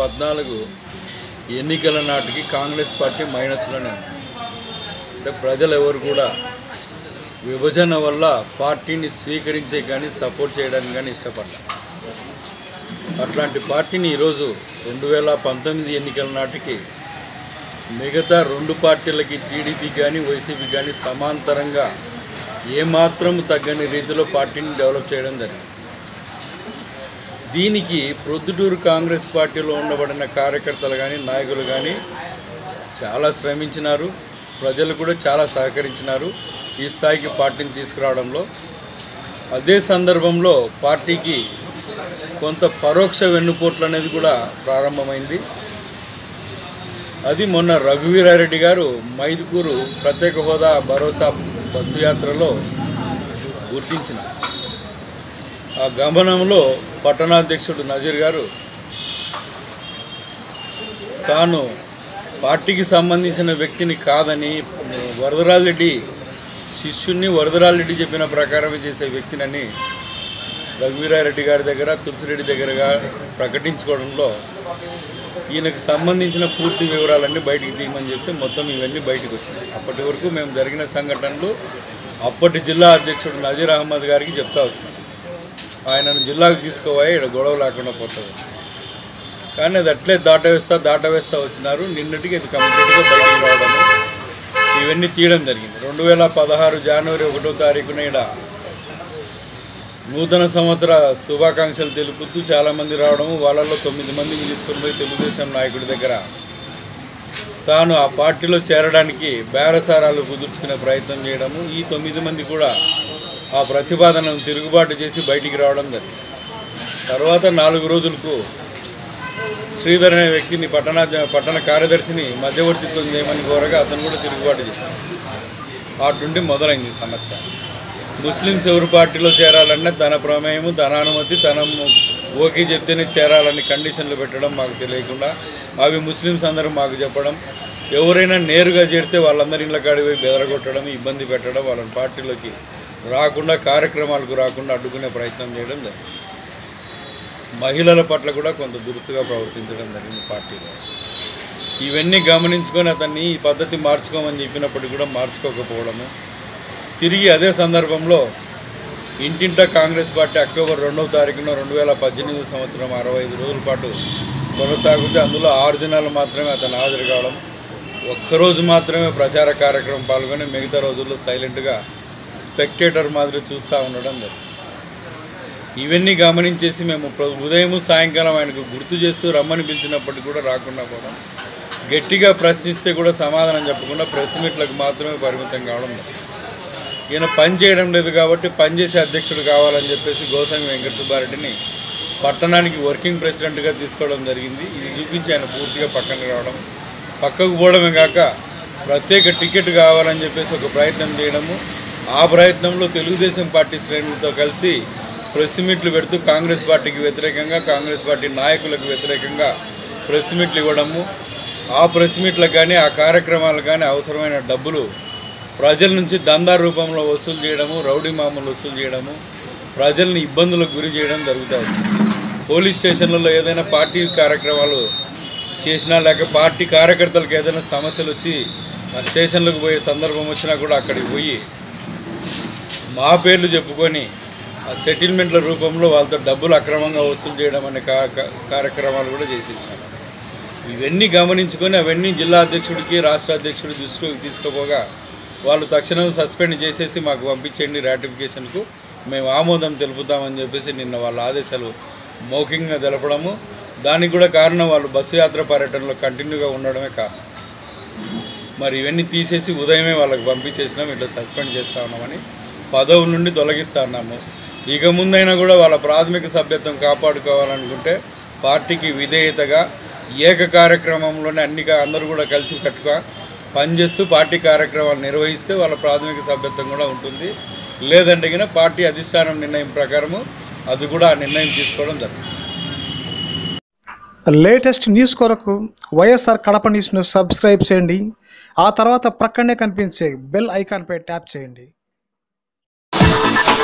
పద్నాలుగు ఎన్నికల నాటికి కాంగ్రెస్ పార్టీ మైనస్లోనే ఉంది. అంటే ప్రజలు ఎవరు కూడా విభజన వల్ల పార్టీని స్వీకరించే కానీ సపోర్ట్ చేయడానికి కానీ ఇష్టపడ్డారు అట్లాంటి పార్టీని ఈరోజు రెండు వేల పంతొమ్మిది ఎన్నికల నాటికి మిగతా రెండు పార్టీలకి టీడీపీ కానీ వైసీపీ కానీ సమాంతరంగా ఏమాత్రం తగ్గని రీతిలో పార్టీని డెవలప్ చేయడం జరిగింది. దీనికి ప్రొద్దుటూరు కాంగ్రెస్ పార్టీలో ఉండబడిన కార్యకర్తలు కానీ నాయకులు కానీ చాలా శ్రమించినారు. ప్రజలు కూడా చాలా సహకరించినారు ఈ స్థాయికి పార్టీని తీసుకురావడంలో. అదే సందర్భంలో పార్టీకి కొంత పరోక్ష వెన్నుపోట్లు అనేది కూడా ప్రారంభమైంది. అది మొన్న రఘువీరారెడ్డి గారు మైదుకూరు ప్రత్యేక హోదా భరోసా బస్సు యాత్రలో గుర్తించినారు. ఆ గమనంలో పట్టణాధ్యక్షుడు నజీర్ గారు తాను పార్టీకి సంబంధించిన వ్యక్తిని కాదని వరదరాజరెడ్డి శిష్యుణ్ణి వరదరాజరెడ్డి చెప్పిన ప్రకారమే చేసే వ్యక్తినని రఘువీరారెడ్డి గారి దగ్గర తులసిరెడ్డి దగ్గరగా ప్రకటించుకోవడంలో ఈయనకు సంబంధించిన పూర్తి వివరాలన్నీ బయటికి తీయమని చెప్తే మొత్తం ఇవన్నీ బయటకు వచ్చినాయి. అప్పటి వరకు మేము జరిగిన సంఘటనలు అప్పటి జిల్లా అధ్యక్షుడు నజీర్ అహ్మద్ గారికి చెప్తా వచ్చినాం. ఆయనను జిల్లాకు తీసుకోవాలి ఇక్కడ గొడవ లేకుండా పోతుంది కానీ అది అట్లే దాటవేస్తా దాటవేస్తా వచ్చినారు. నిన్నటికి అది కంప్లీట్గా బయటికి రావడము. ఇవన్నీ తీయడం జరిగింది. రెండు వేల పదహారు జనవరి ఒకటో తారీఖున ఈడ నూతన సంవత్సర శుభాకాంక్షలు తెలుపుతూ చాలామంది రావడము. వాళ్ళల్లో తొమ్మిది మందిని తీసుకొని పోయి తెలుగుదేశం నాయకుడి దగ్గర తాను ఆ పార్టీలో చేరడానికి బేరసారాలు కుదుర్చుకునే ప్రయత్నం చేయడము. ఈ తొమ్మిది మంది కూడా ఆ ప్రతిపాదనను తిరుగుబాటు చేసి బయటికి రావడం జరిగింది. తర్వాత నాలుగు రోజులకు శ్రీధర్ అనే వ్యక్తిని పట్టణ పట్టణ కార్యదర్శిని మధ్యవర్తిత్వం చేయమని కోరగా అతను కూడా తిరుగుబాటు చేశాడు. అటుండి మొదలైంది సమస్య. ముస్లిమ్స్ ఎవరు పార్టీలో చేరాలన్నా తన ప్రమేయము తన అనుమతి తన ఓకే చెప్తేనే చేరాలని కండిషన్లు పెట్టడం మాకు తెలియకుండా అవి ముస్లిమ్స్ అందరూ మాకు చెప్పడం ఎవరైనా నేరుగా చేరితే వాళ్ళందరి ఇళ్ళ కాడికి పోయి బెదరగొట్టడం ఇబ్బంది పెట్టడం వాళ్ళని పార్టీలోకి రాకుండా కార్యక్రమాలకు రాకుండా అడ్డుకునే ప్రయత్నం చేయడం జరిగింది. మహిళల పట్ల కూడా కొంత దురుసుగా ప్రవర్తించడం జరిగింది పార్టీలో. ఇవన్నీ గమనించుకొని అతన్ని ఈ పద్ధతి మార్చుకోమని చెప్పినప్పటికీ కూడా మార్చుకోకపోవడము. తిరిగి అదే సందర్భంలో ఇంటింటా కాంగ్రెస్ పార్టీ అక్టోబర్ రెండవ తారీఖున రెండు వేల పద్దెనిమిది సంవత్సరం అరవై ఐదు రోజుల పాటు కొనసాగితే అందులో ఆరు దినాలు మాత్రమే అతను హాజరు కావడం ఒక్కరోజు మాత్రమే ప్రచార కార్యక్రమం పాల్గొని మిగతా రోజుల్లో సైలెంట్గా స్పెక్టేటర్ మాదిరి చూస్తూ ఉండడం జరిగింది ఇవన్నీ గమనించేసి మేము ప్ర- ఉదయం సాయంకాలం ఆయనకు గుర్తు చేస్తూ రమ్మని పిలిచినప్పటికీ కూడా రాకుండా పోవడం గట్టిగా ప్రశ్నిస్తే కూడా సమాధానం చెప్పకుండా ప్రెస్ మీట్లకు మాత్రమే పరిమితం కావడం ఈయన పని చేయడం లేదు కాబట్టి పనిచేసే అధ్యక్షుడు కావాలని చెప్పేసి గోస్వామి వెంకట సుబ్బారెడ్డిని పట్టణానికి వర్కింగ్ ప్రెసిడెంట్గా తీసుకోవడం జరిగింది. ఇది చూపించి ఆయన పూర్తిగా పక్కన రావడం పక్కకు పోవడమే కాక ప్రత్యేక టికెట్ కావాలని చెప్పేసి ఒక ప్రయత్నం చేయడము ఆ ప్రయత్నంలో తెలుగుదేశం పార్టీ శ్రేణులతో కలిసి ప్రెస్ మీట్లు పెడుతూ కాంగ్రెస్ పార్టీకి వ్యతిరేకంగా కాంగ్రెస్ పార్టీ నాయకులకు వ్యతిరేకంగా ప్రెస్ మీట్లు ఇవ్వడము. ఆ ప్రెస్ మీట్లకు కానీ ఆ కార్యక్రమాలకు కానీ అవసరమైన డబ్బులు ప్రజల నుంచి దందా రూపంలో వసూలు చేయడము రౌడీ మామూలు వసూలు చేయడము ప్రజల్ని ఇబ్బందులకు గురి చేయడం జరుగుతూ వచ్చింది. పోలీస్ స్టేషన్లలో ఏదైనా పార్టీ కార్యక్రమాలు చేసినా లేక పార్టీ కార్యకర్తలకు ఏదైనా సమస్యలు వచ్చి ఆ స్టేషన్లకు పోయే సందర్భం వచ్చినా కూడా అక్కడికి పోయి మా పేర్లు చెప్పుకొని ఆ సెటిల్మెంట్ల రూపంలో వాళ్ళతో డబ్బులు అక్రమంగా వసూలు చేయడం అనే కార్యక్రమాలు కూడా చేసేసినారు ఇవన్నీ గమనించుకొని అవన్నీ జిల్లా అధ్యక్షుడికి రాష్ట్ర అధ్యక్షుడి దృష్టికి తీసుకుపోగా వాళ్ళు తక్షణం సస్పెండ్ చేసేసి మాకు పంపించండి రాటిఫికేషన్కు. మేము ఆమోదం తెలుపుతామని చెప్పేసి నిన్న వాళ్ళ ఆదేశాలు మౌఖికంగా తెలపడము. దానికి కూడా కారణం వాళ్ళు బస్సు యాత్ర పర్యటనలో కంటిన్యూగా ఉండడమే కారణం. మరి ఇవన్నీ తీసేసి ఉదయమే వాళ్ళకి పంపించేసినాం ఇట్లా సస్పెండ్ చేస్తా ఉన్నామని. పదవి నుండి తొలగిస్తున్నాము ఇక ముందైనా కూడా వాళ్ళ ప్రాథమిక సభ్యత్వం కాపాడుకోవాలనుకుంటే పార్టీకి విధేయతగా ఏక కార్యక్రమంలోనే అన్ని అందరూ కూడా కలిసి కట్టుగా పనిచేస్తూ పార్టీ కార్యక్రమాలు నిర్వహిస్తే వాళ్ళ ప్రాథమిక సభ్యత్వం కూడా ఉంటుంది. లేదంటే కనుక పార్టీ అధిష్టానం నిర్ణయం ప్రకారము అది కూడా ఆ నిర్ణయం తీసుకోవడం జరుగుతుంది. లేటెస్ట్ న్యూస్ కొరకు వైఎస్ఆర్ కడప న్యూస్ను సబ్స్క్రైబ్ చేయండి. ఆ తర్వాత ప్రక్కనే కనిపించే బెల్ ఐకాన్పై ట్యాప్ చేయండి.